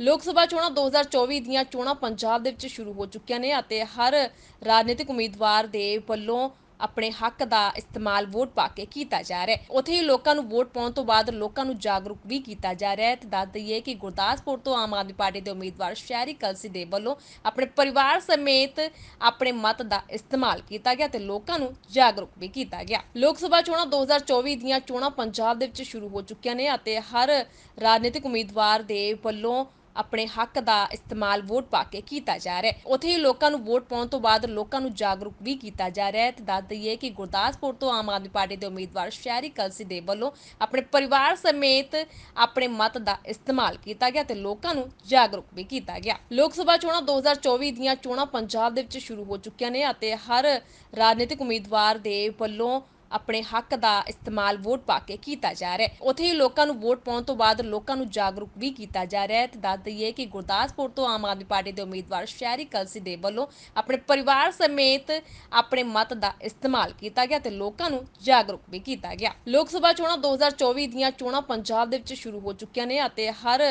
ਲੋਕ ਸਭਾ ਚੋਣਾਂ 2024 ਦੀਆਂ ਚੋਣਾਂ ਪੰਜਾਬ ਦੇ ਵਿੱਚ ਸ਼ੁਰੂ ਹੋ ਚੁੱਕੀਆਂ ਨੇ ਅਤੇ ਹਰ ਰਾਜਨੀਤਿਕ ਉਮੀਦਵਾਰ ਦੇ ਵੱਲੋਂ ਆਪਣੇ ਹੱਕ ਦਾ ਇਸਤੇਮਾਲ ਵੋਟ ਪਾ ਕੇ ਕੀਤਾ ਜਾ ਰਿਹਾ ਹੈ। ਉੱਥੇ ਹੀ ਲੋਕਾਂ ਨੂੰ ਵੋਟ ਪਾਉਣ ਤੋਂ ਬਾਅਦ ਲੋਕਾਂ ਨੂੰ ਜਾਗਰੂਕ ਵੀ ਕੀਤਾ ਜਾ ਰਿਹਾ ਹੈ ਤੇ ਦੱਸ ਦਈਏ ਕਿ ਗੁਰਦਾਸਪੁਰ ਤੋਂ ਆਮ ਆਦਮੀ ਪਾਰਟੀ ਦੇ ਉਮੀਦਵਾਰ ਸ਼ਹਿਰੀ ਕਲਸੀ ਦੇ ਵੱਲੋਂ ਆਪਣੇ ਪਰਿਵਾਰ ਸਮੇਤ ਆਪਣੇ ਮਤ ਦਾ ਇਸਤੇਮਾਲ ਕੀਤਾ ਗਿਆ ਤੇ ਲੋਕਾਂ ਨੂੰ ਜਾਗਰੂਕ ਵੀ ਕੀਤਾ ਗਿਆ। ਲੋਕ ਸਭਾ ਚੋਣਾਂ 2024 ਦੀਆਂ ਚੋਣਾਂ ਪੰਜਾਬ ਦੇ ਵਿੱਚ ਸ਼ੁਰੂ ਹੋ ਚੁੱਕੀਆਂ ਨੇ ਅਤੇ ਹਰ ਰਾਜਨੀਤਿਕ ਉਮੀਦਵਾਰ ਦੇ ਵੱਲੋਂ ਆਪਣੇ ਹੱਕ ਦਾ ਇਸਤੇਮਾਲ ਵੋਟ ਪਾ ਕੇ ਕੀਤਾ ਜਾ ਰਿਹਾ ਹੈ। ਉੱਥੇ ਹੀ ਲੋਕਾਂ ਨੂੰ ਵੋਟ ਪਾਉਣ ਤੋਂ ਬਾਅਦ ਲੋਕਾਂ ਨੂੰ ਜਾਗਰੂਕ ਵੀ ਕੀਤਾ ਜਾ ਰਿਹਾ ਹੈ ਤੇ ਦੱਸ ਦਈਏ ਕਿ ਗੁਰਦਾਸਪੁਰ ਤੋਂ ਆਮ ਆਦਮੀ ਪਾਰਟੀ ਦੇ ਉਮੀਦਵਾਰ ਸ਼ਹਿਰੀ ਕਲਸੀ ਦੇ ਵੱਲੋਂ ਆਪਣੇ ਪਰਿਵਾਰ ਸਮੇਤ ਆਪਣੇ ਮਤ ਦਾ ਇਸਤੇਮਾਲ ਕੀਤਾ ਗਿਆ ਤੇ ਲੋਕਾਂ ਨੂੰ ਜਾਗਰੂਕ ਵੀ ਕੀਤਾ ਗਿਆ। ਲੋਕ ਸਭਾ ਚੋਣਾਂ 2024 ਦੀਆਂ ਚੋਣਾਂ ਪੰਜਾਬ ਦੇ ਵਿੱਚ ਸ਼ੁਰੂ ਹੋ ਚੁੱਕੀਆਂ ਨੇ ਅਤੇ ਹਰ ਰਾਜਨੀਤਿਕ ਉਮੀਦਵਾਰ ਦੇ ਵੱਲੋਂ ਆਪਣੇ ਹੱਕ ਦਾ ਇਸਤੇਮਾਲ ਵੋਟ ਪਾ ਕੇ ਕੀਤਾ ਜਾ ਰਿਹਾ ਹੈ। ਉੱਥੇ ਹੀ ਲੋਕਾਂ ਨੂੰ ਵੋਟ ਪਾਉਣ ਤੋਂ ਬਾਅਦ ਲੋਕਾਂ ਨੂੰ ਜਾਗਰੂਕ ਵੀ ਕੀਤਾ ਜਾ ਰਿਹਾ ਹੈ। ਤੇ ਦੱਸ ਦਈਏ ਕਿ ਗੁਰਦਾਸਪੁਰ ਤੋਂ ਆਮ ਆਦਮੀ ਪਾਰਟੀ ਦੇ ਉਮੀਦਵਾਰ ਸ਼ਹਿਰੀ ਕਲਸੀ ਦੇ ਵੱਲੋਂ ਆਪਣੇ ਪਰਿਵਾਰ ਸਮੇਤ ਆਪਣੇ ਮਤ ਦਾ ਇਸਤੇਮਾਲ ਕੀਤਾ ਗਿਆ ਤੇ ਲੋਕਾਂ ਨੂੰ ਜਾਗਰੂਕ ਵੀ ਕੀਤਾ ਗਿਆ। ਲੋਕ ਸਭਾ ਚੋਣਾਂ 2024 ਦੀਆਂ ਚੋਣਾਂ ਪੰਜਾਬ ਦੇ ਵਿੱਚ ਸ਼ੁਰੂ ਹੋ ਚੁੱਕੀਆਂ ਨੇ ਅਤੇ ਹਰ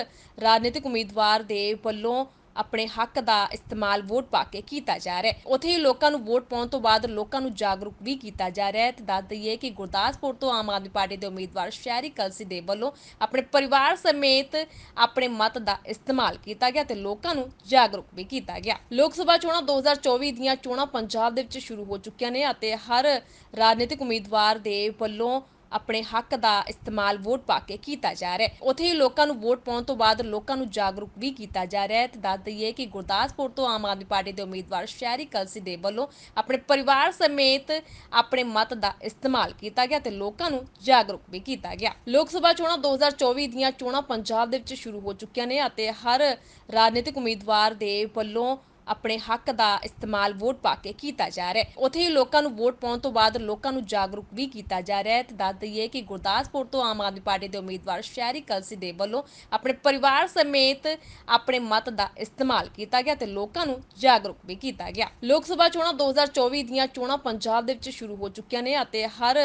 ਰਾਜਨੀਤਿਕ ਉਮੀਦਵਾਰ ਦੇ ਵੱਲੋਂ ਆਪਣੇ ਹੱਕ ਦਾ ਇਸਤੇਮਾਲ ਵੋਟ ਪਾ ਕੇ ਕੀਤਾ ਜਾ ਰਿਹਾ ਹੈ। ਉੱਥੇ ਹੀ ਲੋਕਾਂ ਨੂੰ ਵੋਟ ਪਾਉਣ ਤੋਂ ਬਾਅਦ ਲੋਕਾਂ ਨੂੰ ਜਾਗਰੂਕ ਵੀ ਕੀਤਾ ਜਾ ਰਿਹਾ ਹੈ। ਤੇ ਦੱਸ ਦਈਏ ਕਿ ਗੁਰਦਾਸਪੁਰ ਤੋਂ ਆਮ ਆਦਮੀ ਪਾਰਟੀ ਦੇ ਉਮੀਦਵਾਰ ਸ਼ਹਿਰੀ ਕਲਸੀ ਦੇ ਵੱਲੋਂ ਆਪਣੇ ਪਰਿਵਾਰ ਸਮੇਤ ਆਪਣੇ ਮਤ ਦਾ ਇਸਤੇਮਾਲ ਕੀਤਾ ਗਿਆ ਤੇ ਲੋਕਾਂ ਨੂੰ ਜਾਗਰੂਕ ਵੀ ਕੀਤਾ ਗਿਆ। ਲੋਕ ਸਭਾ ਚੋਣਾਂ 2024 ਦੀਆਂ ਚੋਣਾਂ ਪੰਜਾਬ ਦੇ ਵਿੱਚ ਸ਼ੁਰੂ ਹੋ ਚੁੱਕੀਆਂ ਨੇ ਅਤੇ ਹਰ ਰਾਜਨੀਤਿਕ ਉਮੀਦਵਾਰ ਦੇ ਵੱਲੋਂ ਆਪਣੇ ਹੱਕ ਦਾ ਇਸਤੇਮਾਲ ਵੋਟ ਪਾ ਕੇ ਕੀਤਾ ਜਾ ਰਿਹਾ ਹੈ। ਉੱਥੇ ਹੀ ਲੋਕਾਂ ਨੂੰ ਵੋਟ ਪਾਉਣ ਤੋਂ ਬਾਅਦ ਲੋਕਾਂ ਨੂੰ ਜਾਗਰੂਕ ਵੀ ਕੀਤਾ ਜਾ ਰਿਹਾ ਹੈ। ਤੇ ਦੱਸ ਦਈਏ ਕਿ ਗੁਰਦਾਸਪੁਰ ਤੋਂ ਆਮ ਆਦਮੀ ਪਾਰਟੀ ਦੇ ਉਮੀਦਵਾਰ ਸ਼ਹਿਰੀ ਕਲਸੀ ਦੇ ਵੱਲੋਂ ਆਪਣੇ ਪਰਿਵਾਰ ਸਮੇਤ ਆਪਣੇ ਮਤ ਦਾ ਇਸਤੇਮਾਲ ਕੀਤਾ ਗਿਆ ਤੇ ਲੋਕਾਂ ਨੂੰ ਜਾਗਰੂਕ ਵੀ ਕੀਤਾ ਗਿਆ। ਲੋਕ ਸਭਾ ਚੋਣਾਂ 2024 ਦੀਆਂ ਚੋਣਾਂ ਪੰਜਾਬ ਦੇ ਵਿੱਚ ਸ਼ੁਰੂ ਹੋ ਚੁੱਕੀਆਂ ਨੇ ਅਤੇ ਹਰ ਰਾਜਨੀਤਿਕ ਉਮੀਦਵਾਰ ਦੇ ਵੱਲੋਂ ਆਪਣੇ ਹੱਕ ਦਾ ਇਸਤੇਮਾਲ ਵੋਟ ਪਾ ਕੇ ਕੀਤਾ ਜਾ ਰਿਹਾ ਹੈ। ਉੱਥੇ ਹੀ ਲੋਕਾਂ ਨੂੰ ਵੋਟ ਪਾਉਣ ਤੋਂ ਬਾਅਦ ਲੋਕਾਂ ਨੂੰ ਜਾਗਰੂਕ ਵੀ ਕੀਤਾ ਜਾ ਰਿਹਾ ਹੈ। ਤੇ ਦੱਸ ਦਈਏ ਕਿ ਗੁਰਦਾਸਪੁਰ ਤੋਂ ਆਮ ਆਦਮੀ ਪਾਰਟੀ ਦੇ ਉਮੀਦਵਾਰ ਸ਼ਹਿਰੀ ਕਲਸੀ ਦੇ ਵੱਲੋਂ ਆਪਣੇ ਪਰਿਵਾਰ ਸਮੇਤ ਆਪਣੇ ਮਤ ਦਾ ਇਸਤੇਮਾਲ ਕੀਤਾ ਗਿਆ ਤੇ ਲੋਕਾਂ ਨੂੰ ਜਾਗਰੂਕ ਵੀ ਕੀਤਾ ਗਿਆ। ਲੋਕ ਸਭਾ ਚੋਣਾਂ 2024 ਦੀਆਂ ਚੋਣਾਂ ਪੰਜਾਬ ਦੇ ਵਿੱਚ ਸ਼ੁਰੂ ਹੋ ਚੁੱਕੀਆਂ ਨੇ ਅਤੇ ਹਰ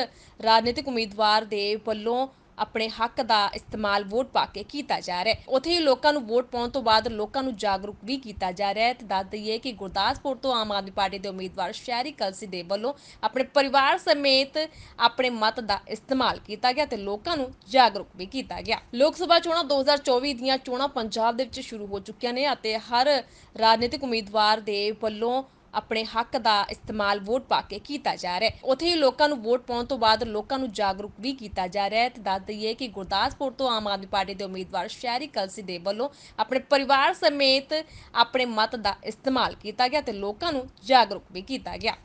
ਰਾਜਨੀਤਿਕ ਉਮੀਦਵਾਰ ਦੇ ਵੱਲੋਂ ਆਪਣੇ ਹੱਕ ਦਾ ਇਸਤੇਮਾਲ ਵੋਟ ਪਾ ਕੇ ਕੀਤਾ ਜਾ ਰਿਹਾ ਹੈ। ਉੱਥੇ ਹੀ ਲੋਕਾਂ ਨੂੰ ਵੋਟ ਪਾਉਣ ਤੋਂ ਬਾਅਦ ਲੋਕਾਂ ਨੂੰ ਜਾਗਰੂਕ ਵੀ ਕੀਤਾ ਜਾ ਰਿਹਾ ਹੈ। ਤੇ ਦੱਸ ਦਈਏ ਕਿ ਗੁਰਦਾਸਪੁਰ ਤੋਂ ਆਮ ਆਦਮੀ ਪਾਰਟੀ ਦੇ ਉਮੀਦਵਾਰ ਸ਼ਹਿਰੀ ਕਲਸੀ ਦੇ ਵੱਲੋਂ ਆਪਣੇ ਪਰਿਵਾਰ ਸਮੇਤ ਆਪਣੇ ਮਤ ਦਾ ਇਸਤੇਮਾਲ ਕੀਤਾ ਗਿਆ ਤੇ ਲੋਕਾਂ ਨੂੰ ਜਾਗਰੂਕ ਵੀ ਕੀਤਾ ਗਿਆ। ਲੋਕ ਸਭਾ ਚੋਣਾਂ 2024 ਦੀਆਂ ਚੋਣਾਂ ਪੰਜਾਬ ਦੇ ਵਿੱਚ ਸ਼ੁਰੂ ਹੋ ਚੁੱਕੀਆਂ ਨੇ ਅਤੇ ਹਰ ਰਾਜਨੀਤਿਕ ਉਮੀਦਵਾਰ ਦੇ ਵੱਲੋਂ ਆਪਣੇ ਹੱਕ ਦਾ ਇਸਤੇਮਾਲ ਵੋਟ ਪਾ ਕੇ ਕੀਤਾ ਜਾ ਰਿਹਾ ਹੈ। ਉੱਥੇ ਹੀ ਲੋਕਾਂ ਨੂੰ ਵੋਟ ਪਾਉਣ ਤੋਂ ਬਾਅਦ ਲੋਕਾਂ ਨੂੰ ਜਾਗਰੂਕ ਵੀ ਕੀਤਾ ਜਾ ਰਿਹਾ ਹੈ ਤੇ ਦੱਸ ਦਈਏ ਕਿ ਗੁਰਦਾਸਪੁਰ ਤੋਂ ਆਮ ਆਦਮੀ ਪਾਰਟੀ ਦੇ ਉਮੀਦਵਾਰ ਸ਼ਹਿਰੀ ਕਲਸੀ ਦੇ ਵੱਲੋਂ ਆਪਣੇ ਪਰਿਵਾਰ ਸਮੇਤ ਆਪਣੇ ਮਤ ਦਾ ਇਸਤੇਮਾਲ ਕੀਤਾ ਗਿਆ ਤੇ ਲੋਕਾਂ ਨੂੰ ਜਾਗਰੂਕ ਵੀ ਕੀਤਾ ਗਿਆ।